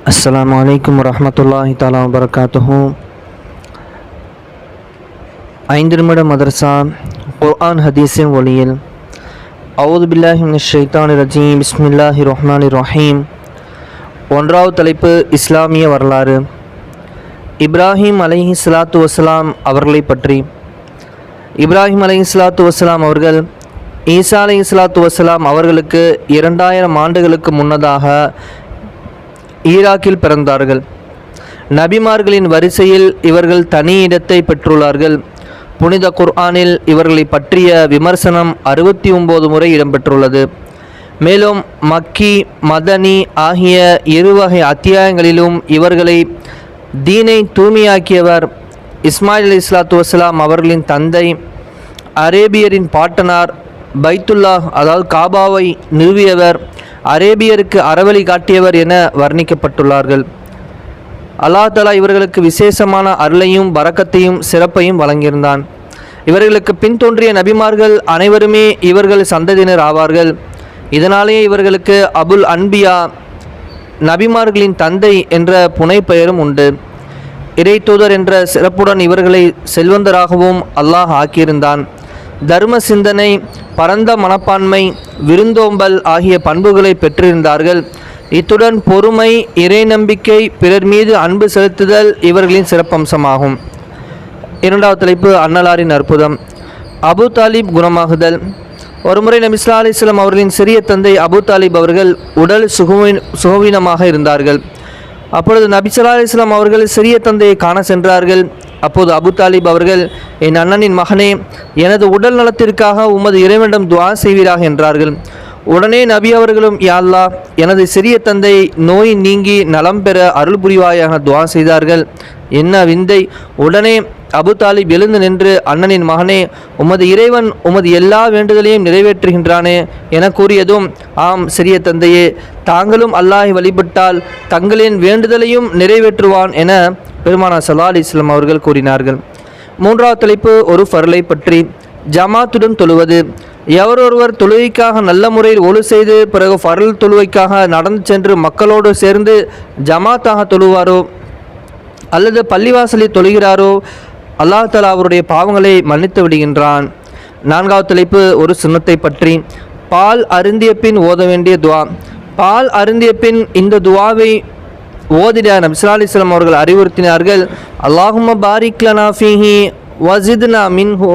அஸ்ஸலாமு அலைக்கும் வரஹ்மத்துல்லாஹி தஆலா வபரகாத்துஹு ஐந்து நிமிட மதரசா குர்ஆன் ஹதீஸின் ஒளியில் அவுது பில்லாஹி ஷைத்தான் ரஜீம் பிஸ்மில்லாஹி ரஹ்மான் ரஹீம் ஒன்றாவது தலைப்பு இஸ்லாமிய வரலாறு இப்ராஹிம் அலஹி சலாத்து வசலாம் அவர்களை பற்றி இப்ராஹிம் அலஹி சலாத்து வசலாம் அவர்கள் ஈசா அலஹி சலாத்து வசலாம் அவர்களுக்கு இரண்டாயிரம் ஆண்டுகளுக்கு முன்னதாக ஈராக்கில் பிறந்தார்கள். நபிமார்களின் வரிசையில் இவர்கள் தனி இடத்தை பெற்றுள்ளார்கள். புனித குர்ஆனில் இவர்களை பற்றிய விமர்சனம் அறுபத்தி ஒம்பது முறை இடம்பெற்றுள்ளது. மேலும் மக்கி மதனி ஆகிய இருவகை அத்தியாயங்களிலும் இவர்களை தீனை தூய்மையாக்கியவர் இஸ்மாயில் அலி இஸ்லாத்து வஸ்லாம் அவர்களின் தந்தை அரேபியரின் பாட்டனார் பைத்துல்லாஹ் அதாவது காபாவை நிறுவியவர் அரேபியருக்கு அறவழி காட்டியவர் என வர்ணிக்கப்பட்டுள்ளார்கள். அல்லாஹ் தலா இவர்களுக்கு விசேஷமான அருளையும் பறக்கத்தையும் சிறப்பையும் வழங்கியிருந்தான். இவர்களுக்கு பின்தோன்றிய நபிமார்கள் அனைவருமே இவர்கள் சந்ததியினர் ஆவார்கள். இதனாலேயே இவர்களுக்கு அபுல் அன்பியா நபிமார்களின் தந்தை என்ற புனைப்பெயரும் உண்டு. இறை தூதர் என்ற சிறப்புடன் இவர்களை செல்வந்தராகவும் அல்லாஹ் ஆக்கியிருந்தான். தர்ம சிந்தனை பரந்த மனப்பான்மை விருந்தோம்பல் ஆகிய பண்புகளை பெற்றிருந்தார்கள். இத்துடன் பொறுமை இறை நம்பிக்கை பிறர் மீது அன்பு செலுத்துதல் இவர்களின் சிறப்பம்சமாகும். இரண்டாவது தலைப்பு அன்னலாரின் அற்புதம். அபு தாலிப் குணமாகுதல். ஒருமுறை நபி ஸல்லல்லாஹு அவர்களின் சிறிய தந்தை அபு தாலிப் அவர்கள் உடல் சுகவீன் சுகவீனமாக இருந்தார்கள். அப்பொழுது நபி ஸல்லல்லாஹு அவர்கள் சிறிய தந்தையை காண சென்றார்கள். அப்போது அபு தாலிப் அவர்கள் என் அண்ணனின் மகனே எனது உடல் நலத்திற்காக உமது இறைவனிடம் துவா செய்வீராக என்றார்கள். உடனே நபி அவர்களும் யா அல்லாஹ் எனது சிறிய தந்தை நோய் நீங்கி நலம் பெற அருள் புரிவாயாக துவா செய்தார்கள். என்ன விந்தை உடனே அபு தாலிப் எழுந்து நின்று அண்ணனின் மகனே உமது இறைவன் உமது எல்லா வேண்டுதலையும் நிறைவேற்றுகின்றானே என கூறியதும் ஆம் சிறிய தந்தையே தாங்களும் அல்லாஹை வழிபட்டால் தங்களின் வேண்டுதலையும் நிறைவேற்றுவான் என பெருமானா சல்லா அலி இஸ்லாம் அவர்கள் கூறினார்கள். மூன்றாவது தலைப்பு ஒரு ஃபர்லை பற்றி. ஜமாத்துடன் தொழுவது. எவரொருவர் தொழுகைக்காக நல்ல முறையில் ஒழு செய்து பிறகு ஃபரல் தொழுவைக்காக நடந்து சென்று மக்களோடு சேர்ந்து ஜமாத்தாக தொழுவாரோ? அல்லது பள்ளிவாசலில் தொழுகிறாரோ? அல்லாஹ் தலா அவருடைய பாவங்களை மன்னித்து விடுகின்றான். நான்காவது தலைப்பு ஒரு சின்னத்தை பற்றி. பால் அருந்திய பின் ஓத வேண்டிய துவா. பால் அருந்திய பின் இந்த துவாவை ஓதிட நபிஸ்லா அலிஸ்லாம் அவர்கள் அறிவுறுத்தினார்கள். அல்லாஹும பாரிக்லனா ஃபீஹி வசித்னா மின்ஹூ.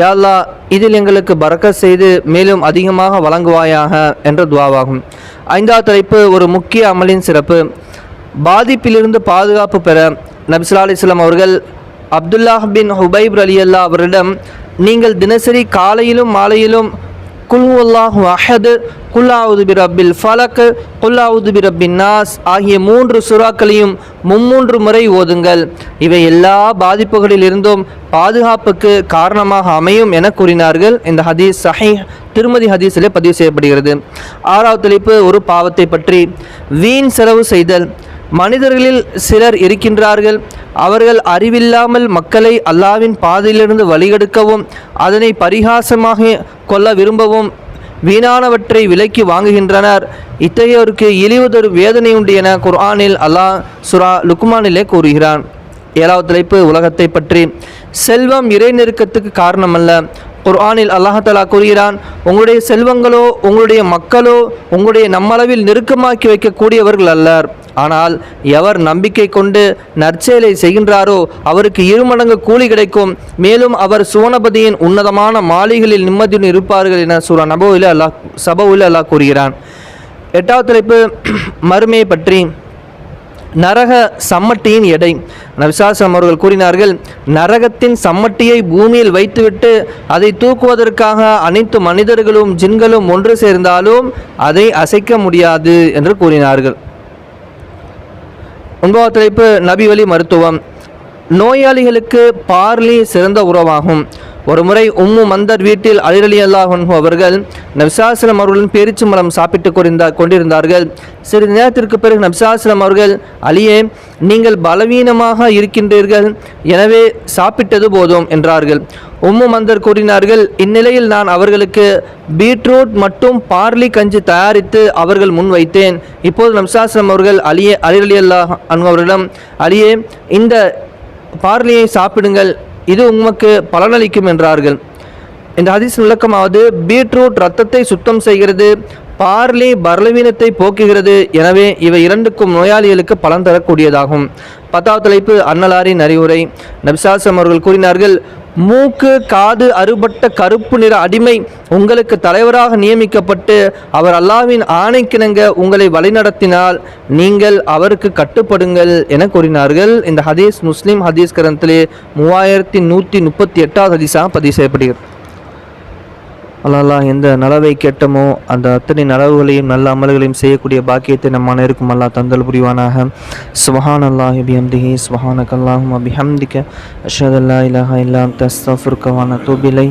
யாழ்லா இதில் எங்களுக்கு பறக்க செய்து மேலும் அதிகமாக வழங்குவாயாக என்ற துவாவாகும். ஐந்தாவது தலைப்பு ஒரு முக்கிய அமலின் சிறப்பு. பாதிப்பிலிருந்து பாதுகாப்பு பெற நபிசுல்லா அலிஸ்லாம் அவர்கள் அப்துல்லாஹ் பின் ஹுபைப் அலி அல்லா அவரிடம் நீங்கள் தினசரி காலையிலும் மாலையிலும் குல் அல்லாஹு அஹது குல்லாவுது பிரபில் ரப்பில் ஃபலக் குல்லாவுது பிரபின் நாஸ் ஆகிய மூன்று சுறாக்களையும் மும்மூன்று முறை ஓதுங்கள். இவை எல்லா பாதிப்புகளில் இருந்தும் பாதுகாப்புக்கு காரணமாக அமையும் என கூறினார்கள். இந்த ஹதீஸ் சஹி திருமதி ஹதீஸிலே பதிவு செய்யப்படுகிறது. ஆறாவது தலைப்பு ஒரு பாவத்தை பற்றி வீண் செலவு செய்தல். மனிதர்களில் சிலர் இருக்கின்றார்கள். அவர்கள் அறிவில்லாமல் மக்களை அல்லாவின் பாதையிலிருந்து வழிகெடுக்கவும் அதனை பரிகாசமாக கொள்ள விரும்பவும் வீணானவற்றை விலைக்கு வாங்குகின்றனர். இத்தகையோருக்கு இழிவதொரு வேதனை உண்டு என குர்ஆனில் அல்லாஹ் சுரா லுக்மானிலே கூறுகிறான். ஏழாவது தலைப்பு உலகத்தை பற்றி. செல்வம் இறை நெருக்கத்துக்கு காரணமல்ல. குர்ஆனில் அல்லாஹலா கூறுகிறான் உங்களுடைய செல்வங்களோ உங்களுடைய மக்களோ உங்களுடைய நம்மளவில் நெருக்கமாக்கி வைக்கக்கூடியவர்கள் அல்லர். ஆனால் எவர் நம்பிக்கை கொண்டு நற்செயலை செய்கின்றாரோ அவருக்கு இருமடங்கு கூலி கிடைக்கும். மேலும் அவர் சுவனபதியின் உன்னதமான மாளிகளில் நிம்மதியுடன் இருப்பார்கள் என சூரா நபோவில் அல்லாஹ் சபவுவில் அல்லாஹ் கூறுகிறான். எட்டாவது தலைப்பு மறுமையை பற்றி. நரக சம்மட்டியின் எடை. நபிசாசம் அவர்கள் கூறினார்கள் நரகத்தின் சம்மட்டியை பூமியில் வைத்துவிட்டு அதை தூக்குவதற்காக அனைத்து மனிதர்களும் ஜின்களும் ஒன்று சேர்ந்தாலும் அதை அசைக்க முடியாது என்று கூறினார்கள். ஒன்பதாவது தலைப்பு நபிவழி மருத்துவம். நோயாளிகளுக்கு பார்லி சிறந்த உறவாகும். ஒருமுறை உம்மு மந்தர் வீட்டில் அலிரலி அல்லாஹன் அவர்கள் நபிசாஸ்லம் அவர்களுடன் பேரிச்சு மலம் சாப்பிட்டு கொண்டிருந்தா கொண்டிருந்தார்கள். சிறிது நேரத்திற்கு பிறகு நபிசாஸ்லம் அவர்கள் அலியே நீங்கள் பலவீனமாக இருக்கின்றீர்கள். எனவே சாப்பிட்டது போதும் என்றார்கள். உம்மு மந்தர் கூறினார்கள் இந்நிலையில் நான் அவர்களுக்கு பீட்ரூட் மற்றும் பார்லி கஞ்சி தயாரித்து அவர்கள் முன் வைத்தேன். இப்போது நம்சாஸ்லம் அவர்கள் அலியே அலிரலி அல்லாஹ் அவர்களிடம் அலியே இந்த பார்லியை சாப்பிடுங்கள். இது உமக்கு பலனளிக்கும் என்றார்கள். இந்த ஹதீஸ் விளக்கமாவது பீட்ரூட் ரத்தத்தை சுத்தம் செய்கிறது பார்லி பலவீனத்தை போக்குகிறது எனவே இவை இரண்டுக்கும் நோயாளிகளுக்கு பலன் தரக்கூடியதாகும். பத்தாவது தலைப்பு அன்னலாரின் அறிவுரை. நபிசாசம் அவர்கள் கூறினார்கள் மூக்கு காது அறுபட்ட கருப்பு நிற அடிமை உங்களுக்கு தலைவராக நியமிக்கப்பட்டு அவர் அல்லாவின் ஆணைக்கிணங்க உங்களை வழிநடத்தினால் நீங்கள் அவருக்கு கட்டுப்படுங்கள் என கூறினார்கள். இந்த ஹதீஸ் முஸ்லீம் ஹதீஸ் கரந்திலே மூவாயிரத்தி நூற்றி முப்பத்தி எட்டாவது ஹதீஸாக பதிவு செய்யப்படுகிறது. அல்லா எந்த நலவை கேட்டமோ அந்த அத்தனை நலவுகளையும் நல்ல அமல்களையும் செய்யக்கூடிய பாக்கியத்தை நம் அனைவருக்கும் அல்லா தந்தல் புரிவானாக சுபஹான் அல்லாஹி பிஹம்திஹி சுபஹானக் அல்லாஹும் பிஹம்திக அஷ்ஹது அல்லா இலாஹா இல்லா அன்த அஸ்தக்ஃபிருக்க வ நத்தூபு இலை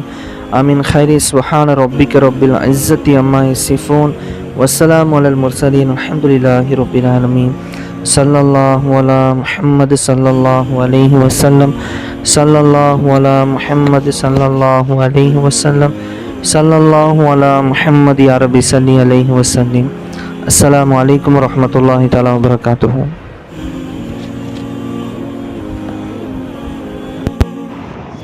ஆமீன் خيري سبحان ربك رب العزة عما يصفون والسلام على المرسلين الحمد لله رب العالمين صلى الله على محمد صلى الله عليه وسلم صلى الله على محمد صلى الله عليه وسلم صلى الله على محمد يا ربي صلي عليه وسلم السلام عليكم ورحمة الله تعالى وبركاته